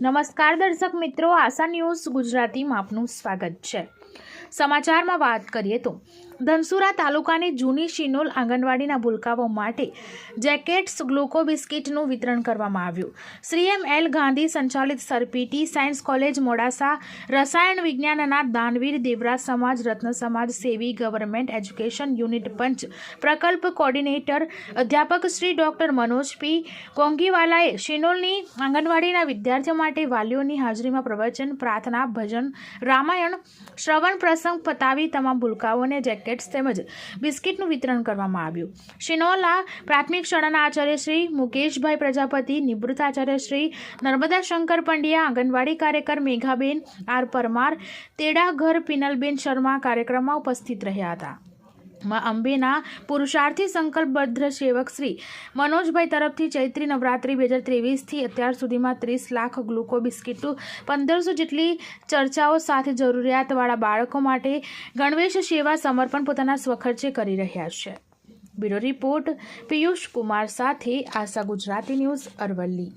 નમસ્કાર દર્શક મિત્રો આશા ન્યૂઝ ગુજરાતીમાં આપનું સ્વાગત છે. સમાચારમાં વાત કરીએ તો ધનસુરા તાલુકાની જૂની શિનોલ આંગણવાડીના ભૂલકાઓ માટે જેકેટ્સ, ગ્લુકો બિસ્કિટનું વિતરણ કરવામાં આવ્યું. શ્રી એમ એલ ગાંધી સંચાલિત સરપીટી સાયન્સ કોલેજ, મોડાસા, રસાયણ વિજ્ઞાનના દાનવીર દેવરાજ સમાજ, રત્ન સમાજ, સેવી ગવર્મેન્ટ એજ્યુકેશન યુનિટ પંચ, પ્રકલ્પ કોર્ડિનેટર, અધ્યાપક શ્રી ડોક્ટર મનોજ પી, કોંગીવાલાએ શિનોલની આંગણવાડીના વિદ્યાર્થીઓ માટે વાલીઓની હાજરીમાં પ્રવચન, પ્રાર્થના, ભજન, રામાયણ, શ્રવણ પ્રસંગ પતાવી તમામ ભૂલકાઓને જેકેટ્સ તેમજ બિસ્કિટનું વિતરણ કરવામાં આવ્યું. શિનોલા પ્રાથમિક શાળાના આચાર્ય શ્રી મુકેશભાઈ પ્રજાપતિ, નિવૃત્ત આચાર્ય શ્રી નર્મદા શંકર પંડ્યા, આંગણવાડી કાર્યકર મેઘાબેન આર પરમાર, તેડાઘર પિનલબેન શર્મા કાર્યક્રમમાં ઉપસ્થિત રહ્યા હતા. માં અંબેના પુરુષાર્થી સંકલ્પબદ્ધ સેવક શ્રી મનોજભાઈ તરફથી ચૈત્રી નવરાત્રિ બે હજાર ત્રેવીસથી અત્યાર સુધીમાં ત્રીસ લાખ ગ્લુકો બિસ્કિટો પંદરસો જેટલી ચર્ચાઓ સાથે જરૂરિયાતવાળા બાળકો માટે ગણવેશ સેવા સમર્પણ પોતાના સ્વખર્ચે કરી રહ્યા છે. બ્યુરો રિપોર્ટ પિયુષ કુમાર સાથે આશા ગુજરાતી ન્યૂઝ અરવલ્લી.